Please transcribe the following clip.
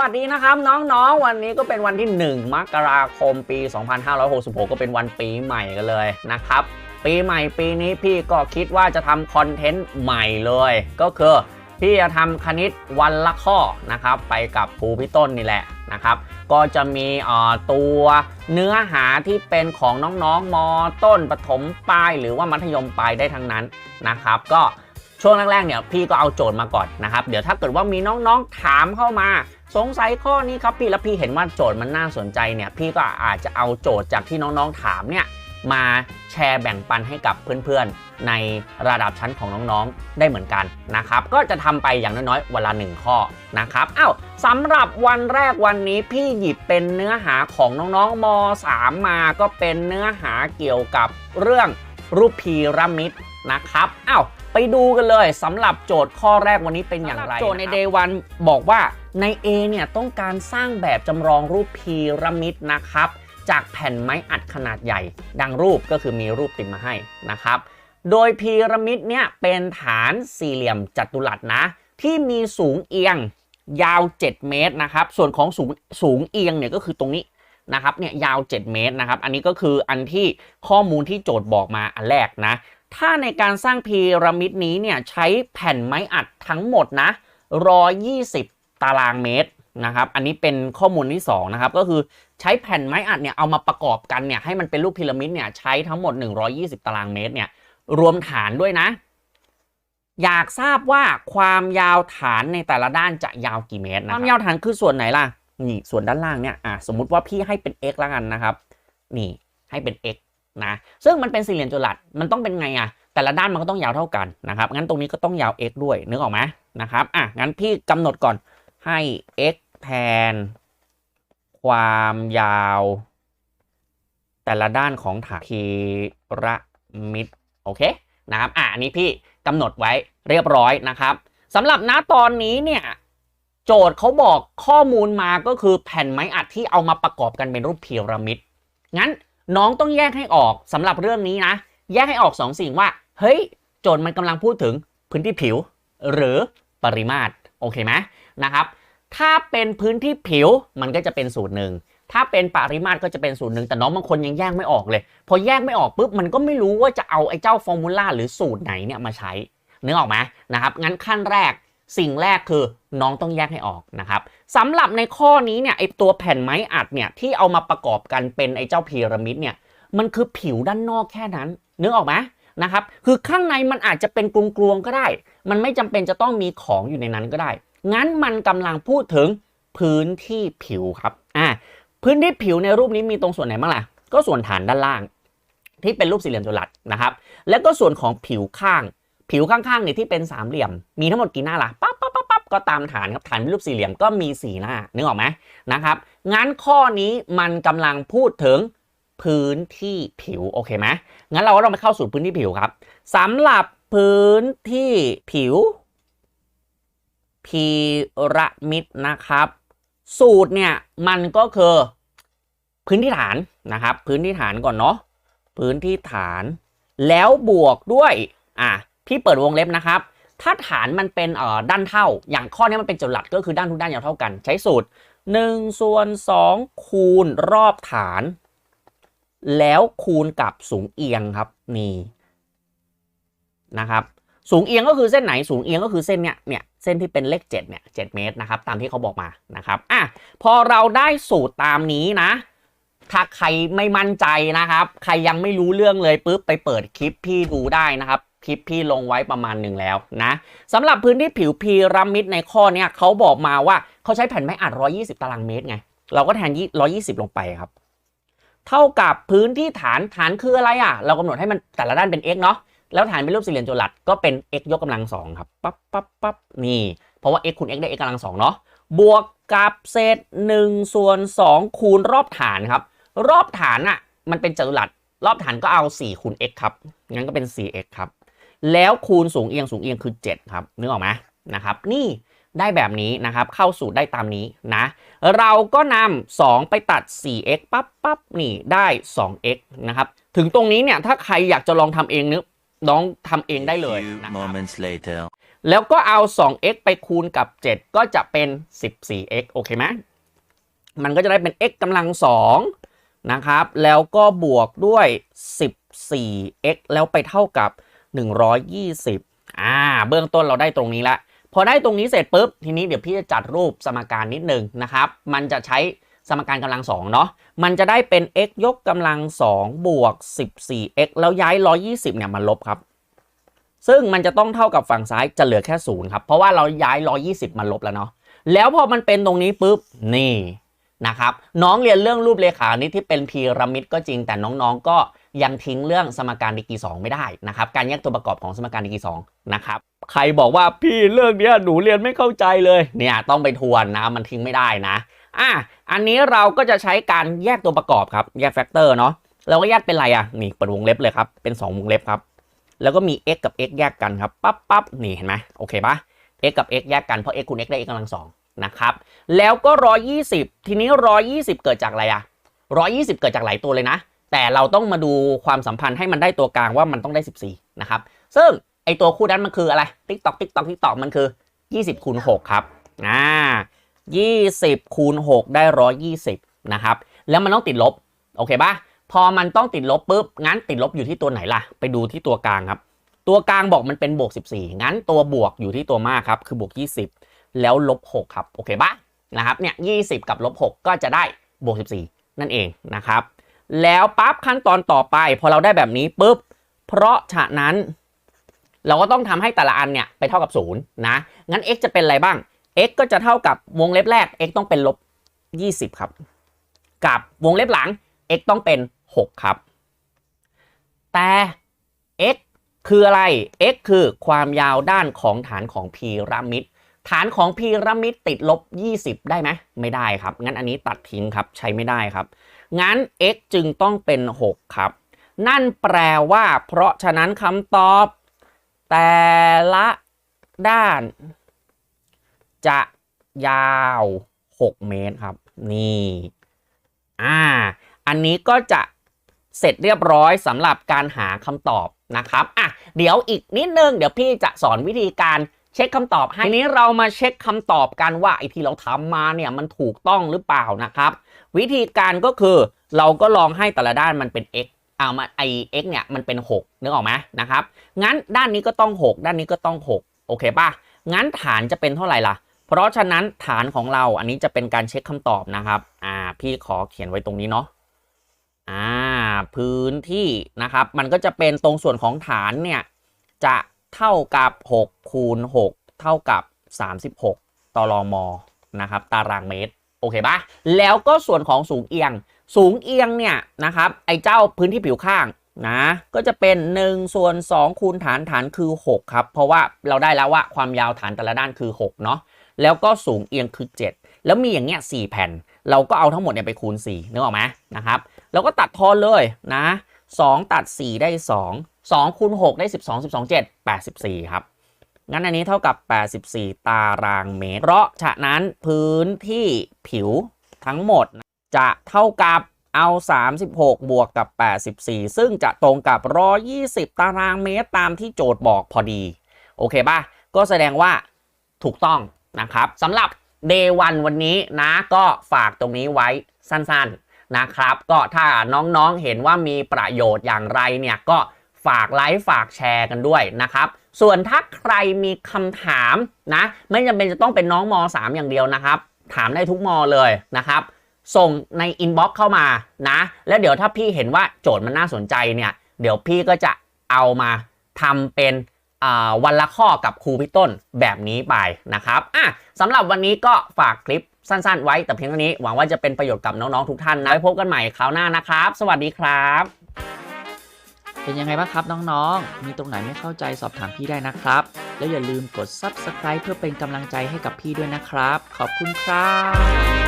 วัสดีนะครับน้องๆ วันนี้ก็เป็นวันที่ 1 มกราคมปี 2566 ก็เป็นวันปีใหม่กันเลยนะครับ ปีใหม่ปีนี้พี่ก็คิดว่าจะทำคอนเทนต์ใหม่เลย ก็คือพี่จะทำคณิตวันละข้อนะครับ ไปกับครูพี่ต้นนี่แหละนะครับ ก็จะมีตัวเนื้อหาที่เป็นของน้องๆมต้นประถมปลายหรือว่ามัธยมปลายได้ทั้งนั้นนะครับ ก็ช่วงแรกๆเนี่ยพี่ก็เอาโจทย์มาก่อนนะครับ เดี๋ยวถ้าเกิดว่ามีน้องๆถามเข้ามา สงสัยข้อนี้ครับพี่แล้วพี่เห็นว่าโจทย์มันน่าสนใจเนี่ยพี่ก็อาจจะเอาโจทย์จากที่น้องๆถามเนี่ยมาแชร์แบ่งปันให้กับเพื่อนๆ ในระดับชั้นของน้องๆ ได้เหมือนกันนะครับ ก็จะทำไปอย่างน้อยๆ วันละหนึ่งข้อนะครับอ้าวสำหรับวันแรกวันนี้พี่หยิบเป็นเนื้อหาของน้องๆม .3 มาก็เป็นเนื้อหาเกี่ยวกับเรื่องรูปพีระมิดนะครับอ้าวไปดูกันเลยสำหรับโจทย์ข้อแรกวันนี้เป็นอย่างไรโจทย์ใน day วันบอกว่า ใน A เนี่ยต้องการสร้างแบบจำลองรูปพีระมิดนะครับ จากแผ่นไม้อัดขนาดใหญ่ ดังรูปก็คือมีรูปติดมาให้นะครับ โดยพีระมิดเนี่ยเป็นฐานสี่เหลี่ยมจัตุรัสนะ ที่มีสูงเอียงยาว 7 เมตรนะครับ ส่วนของสูงสูงเอียงเนี่ยก็คือตรงนี้นะครับเนี่ยยาว 7 เมตรนะครับ อันนี้ก็คืออันที่ข้อมูลที่โจทย์บอกมาอันแรกนะ ถ้าในการสร้างพีระมิดนี้เนี่ยใช้แผ่นไม้อัดทั้งหมดนะ120 ตารางเมตรนะครับ อันนี้เป็นข้อมูลที่สองนะครับ ก็คือใช้แผ่นไม้อัดเนี่ยเอามาประกอบกันเนี่ยให้มันเป็นรูปพีระมิดเนี่ยใช้ทั้งหมด 120 ตารางเมตรเนี่ยรวมฐานด้วยนะ อยากทราบว่าความยาวฐานในแต่ละด้านจะยาวกี่เมตรนะความยาวฐานคือส่วนไหนล่ะนี่ส่วนด้านล่างเนี่ยอะสมมุติว่าพี่ให้เป็น x แล้วกันนะครับ นี่ให้เป็น x นะซึ่งมันเป็นสี่เหลี่ยมจัตุรัสมันต้องเป็นไงอะแต่ละด้านมันก็ต้องยาวเท่ากันนะครับงั้นตรงนี้ก็ต้องยาว x ด้วยนึกออกไหมนะครับอะงั้นพี่กำหนดก่อน ให้ x แทนความยาว แต่ละด้านของฐานพีระมิด โอเคนะครับ อะอันนี้พี่กำหนดไว้เรียบร้อยนะครับสำหรับณตอนนี้เนี่ย โจทย์เขาบอกข้อมูลมาก็คือแผ่นไม้อัดที่เอามาประกอบกันเป็นรูปพีระมิด งั้นน้องต้องแยกให้ออกสำหรับเรื่องนี้นะ แยกให้ออก2สิ่งว่า เฮ้ย โจทย์มันกำลังพูดถึงพื้นที่ผิว หรือปริมาตร โอเคไหม นะครับถ้าเป็นพื้นที่ผิวมันก็จะเป็นสูตรหนึ่งถ้าเป็นปริมาตรก็จะเป็นสูตรหนึ่งแต่น้องบางคนยังแยกไม่ออกเลย พอแยกไม่ออกปุ๊บมันก็ไม่รู้ว่าจะเอาไอ้เจ้าฟอร์มูลาหรือสูตรไหนเนี่ยมาใช้นึกออกไหมนะครับงั้นขั้นแรกสิ่งแรกคือน้องต้องแยกให้ออกนะครับสำหรับในข้อนี้เนี่ยไอตัวแผ่นไม้อัดเนี่ยที่เอามาประกอบกันเป็นไอเจ้าพีระมิดเนี่ยมันคือผิวด้านนอกแค่นั้นนึกออกไหมนะครับคือข้างในมันอาจจะเป็นกลวงๆก็ได้ มันไม่จำเป็นจะต้องมีของอยู่ในนั้นก็ได้ งั้นมันกำลังพูดถึงพื้นที่ผิวครับอ่าพื้นที่ผิวในรูปนี้มีตรงส่วนไหนบ้างล่ะ ก็ส่วนฐานด้านล่าง ที่เป็นรูปสี่เหลี่ยมจัตุรัสนะครับ แล้วก็ส่วนของผิวข้าง ผิวข้างๆเนี่ยที่เป็นสามเหลี่ยม มีทั้งหมดกี่หน้าล่ะปั๊บปั๊บปั๊บปั๊บก็ตามฐานครับฐานเป็นรูปสี่เหลี่ยมก็มีสี่หน้านึกออกไหมนะครับงั้นข้อนี้มันกำลังพูดถึงพื้นที่ผิวโอเคไหมงั้นเราก็ต้องไปเข้าสู่พื้นที่ผิวครับสำหรับพื้นที่ผิว พีระมิดนะครับ สูตรเนี่ยมันก็คือพื้นที่ฐานนะครับ พื้นที่ฐานก่อนเนาะพื้นที่ฐานแล้วบวกด้วยอะพี่เปิดวงเล็บนะครับ ถ้าฐานมันเป็นเอ่อด้านเท่า อย่างข้อนี้มันเป็นจัตุรัสก็คือด้านทุกด้านยาวเท่ากัน ใช้สูตร1ส่วน2คูณรอบฐาน แล้วคูณกับสูงเอียงครับนี่นะครับ สูงเอียงก็คือเส้นไหนสูงเอียงก็คือเส้นเนี้ยเนี่ย เส้นที่เป็นเลข 7 เนี่ย 7 เมตรนะครับ ตามที่เขาบอกมานะครับอะพอเราได้สูตรตามนี้นะ ถ้าใครไม่มั่นใจนะครับ ใครยังไม่รู้เรื่องเลยปุ๊บไปเปิดคลิปพี่ดูได้นะครับ คลิปพี่ลงไว้ประมาณหนึ่งแล้วนะสำหรับพื้นที่ผิวพีระมิดในข้อเนี้ยเขาบอกมาว่าเขาใช้แผ่นไม้อัด 120 ตารางเมตรไง เราก็แทน 120 ลงไปครับ เท่ากับพื้นที่ฐานฐานคืออะไรอะ เรากำหนดให้มันแต่ละด้านเป็น x เนาะ แล้วฐานเป็นรูปสี่เหลี่ยมจัตุรัสก็เป็น x ยกกำลังสองครับปั๊บปั๊บปั๊บนี่ เพราะว่า x คูณ x ได้ x กำลังสองเนาะบวกกับเศษ1ส่วน2คูณรอบฐานครับ รอบฐานอะมันเป็นจัตุรัสรอบฐานก็เอา4คูณ x ครับงั้นก็เป็น 4x ครับ แล้วคูณสูงเอียงสูงเอียงคือ 7 ครับนึกออกไหมนะครับนี่ได้แบบนี้นะครับเข้าสูตรได้ตามนี้นะ เราก็นำ2ไปตัด 4x ปั๊บปั๊บนี่ได้ 2x นะครับ ถึงตรงนี้เนี่ยถ้าใครอยากจะลองทำเองนึก น้องทำเองได้เลย Few นะครับ moments later. แล้วก็เอา 2x ไปคูณกับ 7 ก็จะเป็น 14x โอเคไหมมันก็จะได้เป็น x กำลัง2นะครับ แล้วก็บวกด้วย 14x แล้วไปเท่ากับ 120 อ่า เบื้องต้นเราได้ตรงนี้ละ พอได้ตรงนี้เสร็จปุ๊บ ทีนี้เดี๋ยวพี่จะจัดรูปสมการนิดนึงนะครับ มันจะใช้ สมการกำลังสองเนาะมันจะได้เป็น x ยกกำลัง2บวก 14x แล้วย้าย 120เนี่ยมาลบครับ ซึ่งมันจะต้องเท่ากับฝั่งซ้ายจะเหลือแค่ศูนย์ครับ เพราะว่าเราย้าย 120มาลบแล้วเนาะแล้วพอมันเป็นตรงนี้ปุ๊บนี่นะครับน้องเรียนเรื่องรูปเลขานิดที่เป็นพีระมิดก็จริงแต่น้องๆ ก็ยังทิ้งเรื่องสมการดีกรี2ไม่ได้นะครับการแยกตัวประกอบของสมการดีกรี2นะครับใครบอกว่าพี่เรื่องเนี้ยหนูเรียนไม่เข้าใจเลยเนี่ยต้องไปทวนนะมันทิ้งไม่ได้นะ อะอันนี้เราก็จะใช้การแยกตัวประกอบครับ แยกแฟกเตอร์เนาะเราก็แยกเป็นอะไรอะนี่เปิดวงเล็บเลยครับ เป็น 2 วงเล็บครับ แล้วก็มี x กับ x แยกกันครับปั๊บปั๊บนี่เห็นไหมโอเคปะ x กับ x แยกกันเพราะ x คูณ x ได้ x กำลังสองนะครับ แล้วก็ 120 ทีนี้ 120 เกิดจากอะไรอะ120 เกิดจากหลายตัวเลยนะ แต่เราต้องมาดูความสัมพันธ์ให้มันได้ตัวกลางว่ามันต้องได้ 14 นะครับ ซึ่งไอตัวคู่นั้นมันคืออะไรติ๊กตอกติ๊กตอกติ๊กตอกมันคือ 20คูณ6ครับ อ่า 20 คูณ 6 ได้ 120 นะครับ แล้วมันต้องติดลบ โอเคปะพอมันต้องติดลบปุ๊บ งั้นติดลบอยู่ที่ตัวไหนล่ะ ไปดูที่ตัวกลางครับ ตัวกลางบอกมันเป็นบวก 14 งั้นตัวบวกอยู่ที่ตัวมากครับ คือบวก 20 แล้วลบ 6 ครับ โอเคปะนะครับเนี่ย20 กับลบ 6 ก็จะได้บวก 14 นั่นเองนะครับ แล้วปั๊บขั้นตอนต่อไป พอเราได้แบบนี้ปุ๊บ เพราะฉะนั้น เราก็ต้องทำให้แต่ละอันเนี่ยไปเท่ากับ0นะ งั้น x จะเป็นอะไรบ้าง x ก็จะเท่ากับวงเล็บแรก x ต้องเป็นลบ 20 ครับ กับวงเล็บหลัง x ต้องเป็น 6 ครับ แต่ x คืออะไร x คือความยาวด้านของฐานของพีระมิด ฐานของพีระมิดติดลบ 20 ได้ไหม ไม่ได้ครับ งั้นอันนี้ตัดทิ้งครับ ใช้ไม่ได้ครับ งั้น x จึงต้องเป็น 6 ครับ นั่นแปลว่า เพราะฉะนั้นคำตอบ แต่ละด้าน จะยาว 6 เมตรครับ นี่อ่าอันนี้ก็จะเสร็จเรียบร้อยสำหรับการหาคำตอบนะครับอะเดี๋ยวอีกนิดนึง เดี๋ยวพี่จะสอนวิธีการเช็คคำตอบให้ทีนี้เรามาเช็คคำตอบกันว่าไอที่เราทำมาเนี่ยมันถูกต้องหรือเปล่านะครับ วิธีการก็คือเราก็ลองให้แต่ละด้านมันเป็น x เอามาไอ x เนี่ยมันเป็น 6 นึกออกไหมนะครับ งั้นด้านนี้ก็ต้อง 6 ด้านนี้ก็ต้อง 6 โอเคป่ะ งั้นฐานจะเป็นเท่าไหร่ล่ะ เพราะฉะนั้นฐานของเราอันนี้จะเป็นการเช็คคำตอบนะครับ อ่า พี่ขอเขียนไว้ตรงนี้เนาะ อ่า พื้นที่นะครับ มันก็จะเป็นตรงส่วนของฐานเนี่ย จะเท่ากับ 6 คูณ 6 เท่ากับ 36ตรมนะครับ ตารางเมตร โอเคปะแล้วก็ส่วนของสูงเอียง สูงเอียงเนี่ยนะครับ ไอ้เจ้าพื้นที่ผิวข้างนะ ก็จะเป็น1ส่วน2คูณฐานฐานคือ 6 ครับ เพราะว่าเราได้แล้วว่าความยาวฐานแต่ละด้านคือ 6 เนาะ แล้วก็สูงเอียงคือ 7 แล้วมีอย่างเงี้ย4แผ่น เราก็เอาทั้งหมดเนี่ยไปคูณ4นึกออกไหมนะครับแล้วก็ตัดทอนเลยนะ2ตัด 4 ได้ 2 2คูณ6ได้ 12 12 7 84 ครับ งั้นอันนี้เท่ากับ 84 ตารางเมตร เพราะฉะนั้นพื้นที่ผิวทั้งหมดจะเท่ากับเอา 36 บวกกับ 84 ซึ่งจะตรงกับ 120 ตารางเมตรตามที่โจทย์บอกพอดี โอเคป่ะ ก็แสดงว่าถูกต้อง นะครับสำหรับ Day 1 วันนี้นะก็ฝากตรงนี้ไว้สั้นๆนะครับ ก็ถ้าน้องๆเห็นว่ามีประโยชน์อย่างไรเนี่ยก็ฝากไลค์ฝากแชร์กันด้วยนะครับส่วนถ้าใครมีคำถามนะไม่จำเป็นจะต้องเป็นน้องม .3 อย่างเดียวนะครับ ถามได้ทุกมเลยนะครับ ส่งในอินบ็อกซ์เข้ามานะ แล้วเดี๋ยวถ้าพี่เห็นว่าโจทย์มันน่าสนใจเนี่ย เดี๋ยวพี่ก็จะเอามาทำเป็น วันละข้อกับครูพี่ต้นแบบนี้ไปนะครับอะสำหรับวันนี้ก็ฝากคลิปสั้นๆ ไว้แต่เพียงเท่านี้หวังว่าจะเป็นประโยชน์กับน้องๆทุกท่านนะไว้พบกันใหม่คราวหน้านะครับ สวัสดีครับ เป็นยังไงบ้างครับน้องๆ มีตรงไหนไม่เข้าใจสอบถามพี่ได้นะครับ แล้วอย่าลืมกด Subscribe เพื่อเป็นกำลังใจให้กับพี่ด้วยนะครับ ขอบคุณครับ